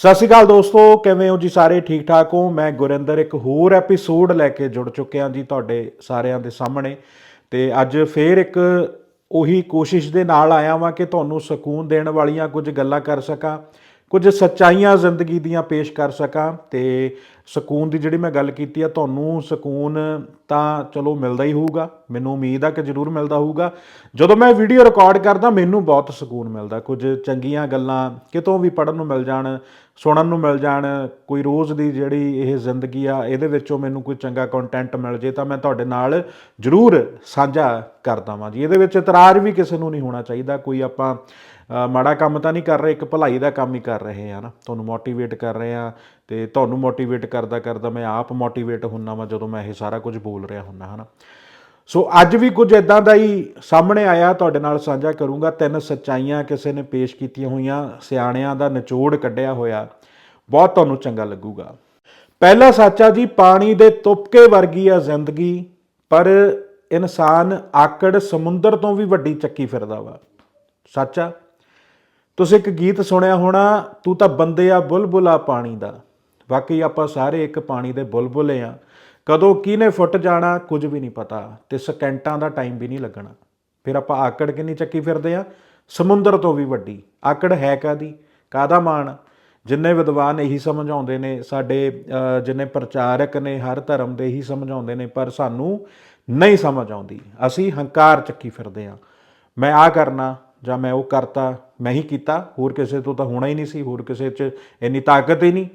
ਸਤਿ ਸ਼੍ਰੀ ਅਕਾਲ ਦੋਸਤੋ, ਕਿਵੇਂ ਹੋ ਜੀ ਸਾਰੇ? ਠੀਕ ਠਾਕ ਹੋ? ਮੈਂ ਗੁਰਿੰਦਰ ਇੱਕ ਹੋਰ ਐਪੀਸੋਡ ਲੈ ਕੇ ਜੁੜ ਚੁੱਕਿਆ ਜੀ ਤੁਹਾਡੇ ਸਾਰਿਆਂ ਦੇ ਸਾਹਮਣੇ ਤੇ ਅੱਜ ਫੇਰ ਇੱਕ ਉਹੀ ਕੋਸ਼ਿਸ਼ ਦੇ ਨਾਲ ਆਇਆ ਵਾਂ ਕਿ ਤੁਹਾਨੂੰ ਸਕੂਨ ਦੇਣ ਵਾਲੀਆਂ ਕੁਝ ਗੱਲਾਂ ਕਰ ਸਕਾਂ। ਕੁਝ ਸੱਚਾਈਆਂ ਜ਼ਿੰਦਗੀ ਦੀਆਂ ਪੇਸ਼ ਕਰ ਸਕਾਂ ਤੇ ਸਕੂਨ ਦੀ ਜਿਹੜੀ ਮੈਂ ਗੱਲ ਕੀਤੀ ਆ, ਤੁਹਾਨੂੰ ਸਕੂਨ ਤਾਂ ਚਲੋ ਮਿਲਦਾ ਹੀ ਹੋਊਗਾ। ਮੈਨੂੰ ਉਮੀਦ ਆ ਕਿ ਜ਼ਰੂਰ ਮਿਲਦਾ ਹੋਊਗਾ। ਜਦੋਂ ਮੈਂ ਵੀਡੀਓ ਰਿਕਾਰਡ ਕਰਦਾ, ਮੈਨੂੰ ਬਹੁਤ ਸਕੂਨ ਮਿਲਦਾ। ਕੁਝ ਚੰਗੀਆਂ ਗੱਲਾਂ ਕਿਤੋਂ ਵੀ ਪੜਨ ਨੂੰ ਮਿਲ ਜਾਣ, ਸੁਣਨ ਨੂੰ ਮਿਲ ਜਾਣ, ਕੋਈ ਰੋਜ਼ ਦੀ ਜਿਹੜੀ ਇਹ ਜ਼ਿੰਦਗੀ ਆ, ਇਹਦੇ ਵਿੱਚੋਂ ਮੈਨੂੰ ਕੋਈ ਚੰਗਾ ਕੰਟੈਂਟ ਮਿਲ ਜੇ ਤਾਂ ਮੈਂ ਤੁਹਾਡੇ ਨਾਲ ਜ਼ਰੂਰ ਸਾਂਝਾ ਕਰਦਾ ਵਾਂ ਜੀ। ਇਹਦੇ ਵਿੱਚ ਇਤਰਾਜ਼ ਵੀ ਕਿਸੇ ਨੂੰ ਨਹੀਂ ਹੋਣਾ ਚਾਹੀਦਾ। ਕੋਈ ਆਪਾਂ ਮਾੜਾ ਕੰਮ ਤਾਂ ਨਹੀਂ ਕਰ ਰਹੇ, ਇੱਕ ਭਲਾਈ ਦਾ ਕੰਮ ਹੀ ਕਰ ਰਹੇ ਆ ਨਾ। ਤੁਹਾਨੂੰ ਮੋਟੀਵੇਟ ਕਰ ਰਹੇ ਆ ਤੇ ਤੁਹਾਨੂੰ ਮੋਟੀਵੇਟ ਕਰਦਾ ਕਰਦਾ ਮੈਂ ਆਪ ਮੋਟੀਵੇਟ ਹੁੰਨਾ ਵਾਂ ਜਦੋਂ ਮੈਂ ਇਹ ਸਾਰਾ ਕੁਝ ਬੋਲ ਰਿਹਾ ਹੁੰਨਾ, ਹਨਾ। ਸੋ ਅੱਜ ਵੀ ਕੁਝ ਇਦਾਂ ਦਾ ਹੀ ਸਾਹਮਣੇ ਆਇਆ, ਤੁਹਾਡੇ ਨਾਲ ਸਾਂਝਾ ਕਰੂੰਗਾ। ਤਿੰਨ ਸੱਚਾਈਆਂ ਕਿਸੇ ਨੇ ਪੇਸ਼ ਕੀਤੀਆਂ ਹੋਈਆਂ, ਸਿਆਣਿਆਂ ਦਾ ਨਿਚੋੜ ਕੱਢਿਆ ਹੋਇਆ। ਬਹੁਤ ਤੁਹਾਨੂੰ ਚੰਗਾ ਲੱਗੂਗਾ। ਪਹਿਲਾ ਸੱਚਾ ਜੀ, ਪਾਣੀ ਦੇ ਤੁਪਕੇ ਵਰਗੀ ਆ ਜ਼ਿੰਦਗੀ, ਪਰ ਇਨਸਾਨ ਆਕੜ ਸਮੁੰਦਰ ਤੋਂ ਵੀ ਵੱਡੀ ਚੱਕੀ ਫਿਰਦਾ ਵਾ। ਸੱਚਾ ਤੁਸੀਂ ਇੱਕ ਗੀਤ ਸੁਣਿਆ ਹੋਣਾ, ਤੂੰ ਤਾਂ ਬੰਦੇ ਆ ਬੁਲਬੁਲਾ ਪਾਣੀ ਦਾ। ਵਾਕਈ ਆਪਾਂ ਸਾਰੇ ਇੱਕ ਪਾਣੀ ਦੇ ਬੁਲਬੁਲੇ ਆ। ਕਦੋਂ ਕਿਹਨੇ ਫੁੱਟ ਜਾਣਾ, ਕੁਝ ਵੀ ਨਹੀਂ ਪਤਾ ਤੇ ਸਕਿੰਟਾਂ ਦਾ ਟਾਈਮ ਵੀ ਨਹੀਂ ਲੱਗਣਾ। ਫਿਰ ਆਪਾਂ ਆਕੜ ਕਿੰਨੀ ਚੱਕੀ ਫਿਰਦੇ ਆ? ਸਮੁੰਦਰ ਤੋਂ ਵੀ ਵੱਡੀ। ਆਕੜ ਹੈ ਕਾਦੀ ਕਾਦਾ ਮਾਣ? ਜਿੰਨੇ ਵਿਦਵਾਨ ਇਹੀ ਸਮਝਾਉਂਦੇ ਨੇ, ਸਾਡੇ ਜਿੰਨੇ ਪ੍ਰਚਾਰਕ ਨੇ, ਹਰ ਧਰਮ ਦੇ ਇਹੀ ਸਮਝਾਉਂਦੇ ਨੇ, ਪਰ ਸਾਨੂੰ ਨਹੀਂ ਸਮਝ ਆਉਂਦੀ। ਅਸੀਂ ਹੰਕਾਰ ਚੱਕੀ ਫਿਰਦੇ ਆ। ਮੈਂ ਆ ਕਰਨਾ ਜਾਂ ਮੈਂ ਉਹ ਕਰਤਾ, ਮੈਂ ਹੀ ਕੀਤਾ, ਹੋਰ ਕਿਸੇ ਤੋਂ ਤਾਂ ਹੋਣਾ ਹੀ ਨਹੀਂ ਸੀ, ਹੋਰ ਕਿਸੇ 'ਚ ਇੰਨੀ ਤਾਕਤ ਹੀ ਨਹੀਂ।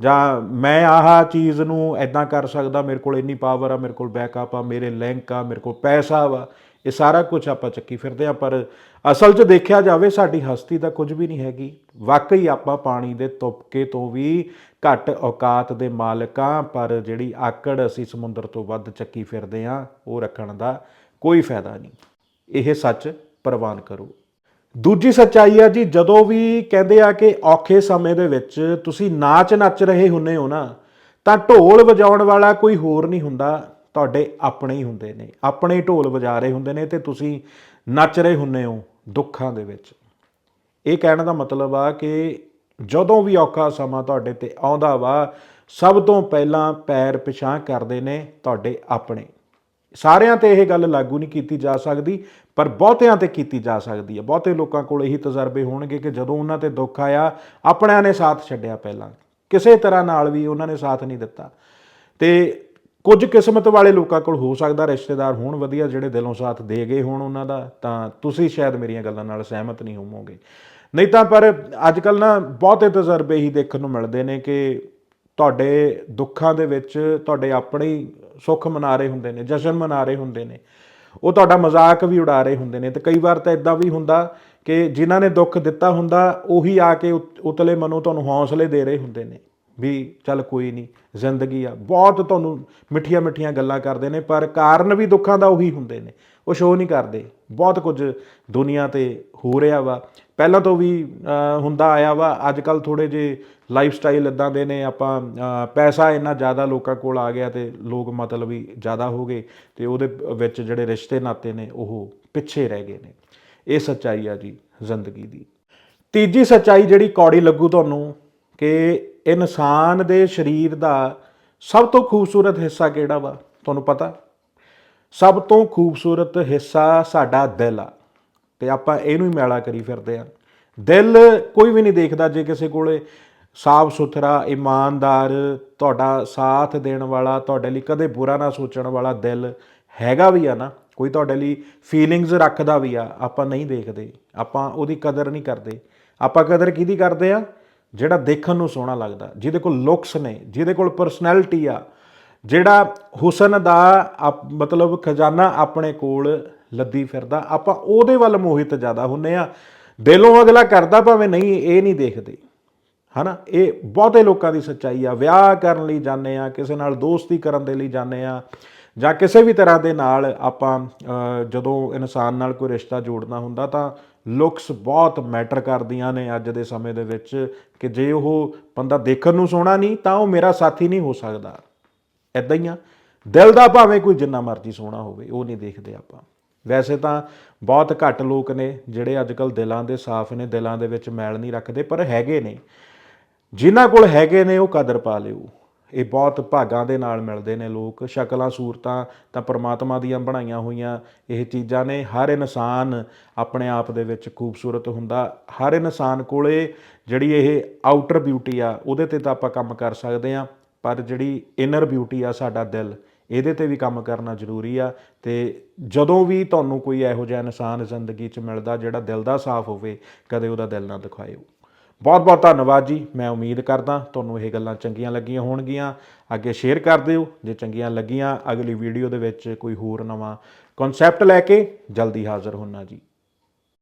ਜਾਂ ਮੈਂ ਆਹ ਚੀਜ਼ ਨੂੰ ਐਦਾਂ ਕਰ ਸਕਦਾ, ਮੇਰੇ ਕੋਲ ਇੰਨੀ ਪਾਵਰ ਆ, ਮੇਰੇ ਕੋਲ ਬੈਕਅਪ ਆ, ਮੇਰੇ ਲਿੰਕ ਆ, ਮੇਰੇ ਕੋਲ ਪੈਸਾ ਵਾ, ਇਹ ਸਾਰਾ ਕੁਝ ਆਪਾਂ ਚੱਕੀ ਫਿਰਦੇ ਆ ਪਰ ਅਸਲ 'ਚ ਦੇਖਿਆ ਜਾਵੇ, ਸਾਡੀ ਹਸਤੀ ਤਾਂ ਕੁਝ ਵੀ ਨਹੀਂ ਹੈਗੀ। ਵਾਕਈ ਆਪਾਂ ਪਾਣੀ ਦੇ ਤੁਪਕੇ ਤੋਂ ਵੀ ਘੱਟ ਔਕਾਤ ਦੇ ਮਾਲਕਾਂ ਪਰ ਜਿਹੜੀ ਆਕੜ ਅਸੀਂ ਸਮੁੰਦਰ ਤੋਂ ਵੱਧ ਚੱਕੀ ਫਿਰਦੇ ਆ ਉਹ ਰੱਖਣ ਦਾ ਕੋਈ ਫਾਇਦਾ ਨਹੀਂ। ਇਹ ਸੱਚ ਪ੍ਰਵਾਨ ਕਰੋ। ਦੂਜੀ ਸੱਚਾਈ ਆ ਜੀ, ਜਦੋਂ ਵੀ ਕਹਿੰਦੇ ਆ ਕਿ ਔਖੇ ਸਮੇਂ ਦੇ ਵਿੱਚ ਤੁਸੀਂ ਨਾਚ ਨੱਚ ਰਹੇ ਹੁੰਨੇ ਹੋ ਨਾ, ਤਾਂ ਢੋਲ ਵਜਾਉਣ ਵਾਲਾ ਕੋਈ ਹੋਰ ਨਹੀਂ ਹੁੰਦਾ, ਤੁਹਾਡੇ ਆਪਣੇ ਹੀ ਹੁੰਦੇ ਨੇ, ਆਪਣੇ ਹੀ ਢੋਲ ਵਜਾ ਰਹੇ ਹੁੰਦੇ ਨੇ ਤੇ ਤੁਸੀਂ ਨੱਚ ਰਹੇ ਹੁੰਨੇ ਹੋ ਦੁੱਖਾਂ ਦੇ ਵਿੱਚ। ਇਹ ਕਹਿਣ ਦਾ ਮਤਲਬ ਆ ਕਿ ਜਦੋਂ ਵੀ ਔਖਾ ਸਮਾਂ ਤੁਹਾਡੇ ਤੇ ਆਉਂਦਾ ਵਾ, ਸਭ ਤੋਂ ਪਹਿਲਾਂ ਪੈਰ ਪਿਛਾਂ ਕਰਦੇ ਨੇ ਤੁਹਾਡੇ ਆਪਣੇ। ਸਾਰਿਆਂ ਤੇ ਇਹ ਗੱਲ ਲਾਗੂ ਨਹੀਂ ਕੀਤੀ ਜਾ ਸਕਦੀ, ਪਰ ਬਹੁਤਿਆਂ ਤੇ ਕੀਤੀ ਜਾ ਸਕਦੀ ਹੈ। ਬਹੁਤੇ ਲੋਕਾਂ ਕੋਲ ਇਹੀ ਤਜਰਬੇ ਹੋਣਗੇ ਕਿ ਜਦੋਂ ਉਹਨਾਂ ਤੇ ਦੁੱਖ ਆਇਆ, ਆਪਣਿਆਂ ਨੇ ਸਾਥ ਛੱਡਿਆ ਪਹਿਲਾਂ। ਕਿਸੇ ਤਰ੍ਹਾਂ ਨਾਲ ਵੀ ਉਹਨਾਂ ਨੇ ਸਾਥ ਨਹੀਂ ਦਿੱਤਾ। ਤੇ ਕੁਝ ਕਿਸਮਤ ਵਾਲੇ ਲੋਕਾਂ ਕੋਲ ਹੋ ਸਕਦਾ ਰਿਸ਼ਤੇਦਾਰ ਹੋਣ ਵਧੀਆ, ਜਿਹੜੇ ਦਿਲੋਂ ਸਾਥ ਦੇ ਗਏ ਹੋਣ ਉਹਨਾਂ ਦਾ, ਤਾਂ ਤੁਸੀਂ ਸ਼ਾਇਦ ਮੇਰੀਆਂ ਗੱਲਾਂ ਨਾਲ ਸਹਿਮਤ ਨਹੀਂ ਹੋਵੋਗੇ। ਨਹੀਂ ਤਾਂ ਪਰ ਅੱਜ ਕੱਲ ਨਾ ਬਹੁਤੇ ਤਜਰਬੇ ਹੀ ਦੇਖਣ ਨੂੰ ਮਿਲਦੇ ਨੇ ਕਿ ਤੁਹਾਡੇ ਦੁੱਖਾਂ ਦੇ ਵਿੱਚ ਤੁਹਾਡੇ ਆਪਣੇ ਸੁੱਖ ਮਨਾ ਰਹੇ ਹੁੰਦੇ ਨੇ, ਜਸ਼ਨ ਮਨਾ ਰਹੇ ਹੁੰਦੇ ਨੇ। ਉਹ ਤੁਹਾਡਾ ਮਜ਼ਾਕ ਵੀ ਉਡਾ ਰਹੇ ਹੁੰਦੇ ਨੇ। ਤੇ ਕਈ ਵਾਰ ਤਾਂ ਇਦਾਂ ਵੀ ਹੁੰਦਾ ਕਿ ਜਿਨ੍ਹਾਂ ਨੇ ਦੁੱਖ ਦਿੱਤਾ ਹੁੰਦਾ, ਉਹੀ ਆ ਕੇ ਉਤ- ਉਤਲੇ ਮਨੋਂ ਤੁਹਾਨੂੰ ਹੌਸਲੇ ਦੇ ਰਹੇ ਹੁੰਦੇ ਨੇ ਵੀ ਚੱਲ ਕੋਈ ਨਹੀਂ ਜ਼ਿੰਦਗੀ ਆ। ਬਹੁਤ ਤੁਹਾਨੂੰ ਮਿੱਠੀਆਂ ਮਿੱਠੀਆਂ ਗੱਲਾਂ ਕਰਦੇ ਨੇ, ਪਰ ਕਾਰਨ ਵੀ ਦੁੱਖਾਂ ਦਾ ਉਹੀ ਹੁੰਦੇ ਨੇ। ਉਹ ਸ਼ੋਅ ਨਹੀਂ ਕਰਦੇ। ਬਹੁਤ ਕੁਝ ਦੁਨੀਆ ਤੇ ਹੋ ਰਿਹਾ ਵਾ। ਪਹਿਲਾਂ ਤੋਂ ਵੀ ਹੁੰਦਾ ਆਇਆ ਵਾ। ਅੱਜ ਕੱਲ ਥੋੜੇ ਜੇ ਲਾਈਫ ਸਟਾਈਲ ਇਦਾਂ ਦੇ ਨੇ, ਆਪਾਂ ਪੈਸਾ ਇੰਨਾ ਜ਼ਿਆਦਾ ਲੋਕਾਂ ਕੋਲ ਆ ਗਿਆ ਤੇ ਲੋਕ ਮਤਲਬ ਵੀ ਜ਼ਿਆਦਾ ਹੋ ਗਏ ਤੇ ਉਹਦੇ ਵਿੱਚ ਜਿਹੜੇ ਰਿਸ਼ਤੇ ਨਾਤੇ ਨੇ, ਉਹ ਪਿੱਛੇ ਰਹਿ ਗਏ ਨੇ। ਇਹ ਸੱਚਾਈ ਆ ਜੀ, ਜ਼ਿੰਦਗੀ ਦੀ। ਤੀਜੀ ਸੱਚਾਈ ਜਿਹੜੀ ਕੌੜੀ ਲੱਗੂ ਤੁਹਾਨੂੰ ਕਿ ਇਨਸਾਨ ਦੇ ਸਰੀਰ ਦਾ ਸਭ ਤੋਂ ਖੂਬਸੂਰਤ ਹਿੱਸਾ ਕਿਹੜਾ ਵਾ, ਤੁਹਾਨੂੰ ਪਤਾ? ਸਭ ਤੋਂ ਖੂਬਸੂਰਤ ਹਿੱਸਾ ਸਾਡਾ ਦਿਲ ਆ, ਤੇ ਆਪਾਂ ਇਹਨੂੰ ਹੀ ਮੈਲਾ ਕਰੀ ਫਿਰਦੇ ਆ। ਦਿਲ ਕੋਈ ਵੀ ਨਹੀਂ ਦੇਖਦਾ ਜੇ ਕਿਸੇ ਕੋਲੇ ਸਾਫ਼ ਸੁਥਰਾ, ਇਮਾਨਦਾਰ, ਤੁਹਾਡਾ ਸਾਥ ਦੇਣ ਵਾਲਾ, ਤੁਹਾਡੇ ਲਈ ਕਦੇ ਬੁਰਾ ਨਾ ਸੋਚਣ ਵਾਲਾ ਦਿਲ ਹੈਗਾ ਵੀ ਆ ਨਾ, ਕੋਈ ਤੁਹਾਡੇ ਲਈ ਫੀਲਿੰਗਸ ਰੱਖਦਾ ਵੀ ਆ, ਆਪਾਂ ਨਹੀਂ ਦੇਖਦੇ, ਆਪਾਂ ਉਹਦੀ ਕਦਰ ਨਹੀਂ ਕਰਦੇ। ਆਪਾਂ ਕਦਰ ਕਿਹਦੀ ਕਰਦੇ ਆ? ਜਿਹੜਾ ਦੇਖਣ ਨੂੰ ਸੋਹਣਾ ਲੱਗਦਾ, ਜਿਹਦੇ ਕੋਲ ਲੁੱਕਸ ਨੇ, ਜਿਹਦੇ ਕੋਲ ਪਰਸਨੈਲਿਟੀ ਆ, ਜਿਹੜਾ ਹੁਸਨ ਦਾ ਆਪ- ਮਤਲਬ ਖਜ਼ਾਨਾ ਆਪਣੇ ਕੋਲ ਲੱਦੀ ਫਿਰਦਾ, ਆਪਾਂ ਉਹਦੇ ਵੱਲ ਮੋਹਿਤ ਜ਼ਿਆਦਾ ਹੁੰਨੇ ਆ। ਦਿਲੋਂ ਅਗਲਾ ਕਰਦਾ ਭਾਵੇਂ ਨਹੀਂ, ਇਹ ਨਹੀਂ ਦੇਖਦੇ। ਹਨਾ? ਇਹ ਬਹੁਤੇ ਲੋਕਾਂ ਦੀ ਸੱਚਾਈ ਆ। ਵਿਆਹ ਕਰਨ ਲਈ ਜਾਂਦੇ ਆ, ਕਿਸੇ ਨਾਲ ਦੋਸਤੀ ਕਰਨ ਦੇ ਲਈ ਜਾਂਦੇ ਆ, ਜਾਂ ਕਿਸੇ ਵੀ ਤਰ੍ਹਾਂ ਦੇ ਨਾਲ ਆਪਾਂ ਜਦੋਂ ਇਨਸਾਨ ਨਾਲ ਕੋਈ ਰਿਸ਼ਤਾ ਜੋੜਨਾ ਹੁੰਦਾ ਤਾਂ ਲੁਕਸ ਬਹੁਤ ਮੈਟਰ ਕਰਦੀਆਂ ਨੇ ਅੱਜ ਦੇ ਸਮੇਂ ਦੇ ਵਿੱਚ ਕਿ ਜੇ ਉਹ ਬੰਦਾ ਦੇਖਣ ਨੂੰ ਸੋਹਣਾ ਨਹੀਂ ਤਾਂ ਉਹ ਮੇਰਾ ਸਾਥੀ ਨਹੀਂ ਹੋ ਸਕਦਾ। ਇਦਾਂ ਹੀ ਆ। ਦਿਲ ਦਾ ਭਾਵੇਂ ਕੋਈ ਜਿੰਨਾ ਮਰਜ਼ੀ ਸੋਹਣਾ ਹੋਵੇ, ਉਹ ਨਹੀਂ ਦੇਖਦੇ ਆਪਾਂ। ਵੈਸੇ ਤਾਂ ਬਹੁਤ ਘੱਟ ਲੋਕ ਨੇ ਜਿਹੜੇ ਅੱਜ ਕੱਲ ਦਿਲਾਂ ਦੇ ਸਾਫ਼ ਨੇ, ਦਿਲਾਂ ਦੇ ਵਿੱਚ ਮੈਲ ਨਹੀਂ ਰੱਖਦੇ, ਪਰ ਹੈਗੇ ਨੇ। ਜਿਨ੍ਹਾਂ ਕੋਲ ਹੈਗੇ ਨੇ ਉਹ ਕਦਰ ਪਾ ਲਿਓ। ਇਹ ਬਹੁਤ ਭਾਗਾਂ ਦੇ ਨਾਲ ਮਿਲਦੇ ਨੇ ਲੋਕ। ਸ਼ਕਲਾਂ, ਸੂਰਤਾਂ ਤਾਂ ਪਰਮਾਤਮਾ ਦੀਆਂ ਬਣਾਈਆਂ ਹੋਈਆਂ ਇਹ ਚੀਜ਼ਾਂ ਨੇ। ਹਰ ਇਨਸਾਨ ਆਪਣੇ ਆਪ ਦੇ ਵਿੱਚ ਖੂਬਸੂਰਤ ਹੁੰਦਾ। ਹਰ ਇਨਸਾਨ ਕੋਲੇ ਜਿਹੜੀ ਇਹ ਆਊਟਰ ਬਿਊਟੀ ਆ, ਉਹਦੇ ਤੇ ਤਾਂ ਆਪਾਂ ਕੰਮ ਕਰ ਸਕਦੇ ਆ ਪਰ ਜਿਹੜੀ ਇਨਰ ਬਿਊਟੀ ਆ ਸਾਡਾ ਦਿਲ, ਇਹਦੇ ਤੇ ਵੀ ਕੰਮ ਕਰਨਾ ਜ਼ਰੂਰੀ ਆ। ਤੇ ਜਦੋਂ ਵੀ ਤੁਹਾਨੂੰ ਕੋਈ ਇਹੋ ਜਿਹਾ ਇਨਸਾਨ ਜ਼ਿੰਦਗੀ 'ਚ ਮਿਲਦਾ ਜਿਹੜਾ ਦਿਲ ਦਾ ਸਾਫ਼ ਹੋਵੇ, ਕਦੇ ਉਹਦਾ ਦਿਲ ਨਾ ਦਿਖਾਇਓ। ਬਹੁਤ ਬਹੁਤ ਧੰਨਵਾਦ ਜੀ। ਮੈਂ ਉਮੀਦ ਕਰਦਾ ਤੁਹਾਨੂੰ ਇਹ ਗੱਲਾਂ ਚੰਗੀਆਂ ਲੱਗੀਆਂ ਹੋਣਗੀਆਂ। ਅੱਗੇ ਸ਼ੇਅਰ ਕਰ ਦਿਓ। ਜੇ ਚੰਗੀਆਂ ਲੱਗੀਆਂ, ਅਗਲੀ ਵੀਡੀਓ ਦੇ ਵਿੱਚ ਕੋਈ ਹੋਰ ਨਵਾਂ ਕਨਸੈਪਟ ਲੈ ਕੇ ਜਲਦੀ ਹਾਜ਼ਰ ਹੋਣਾ ਜੀ।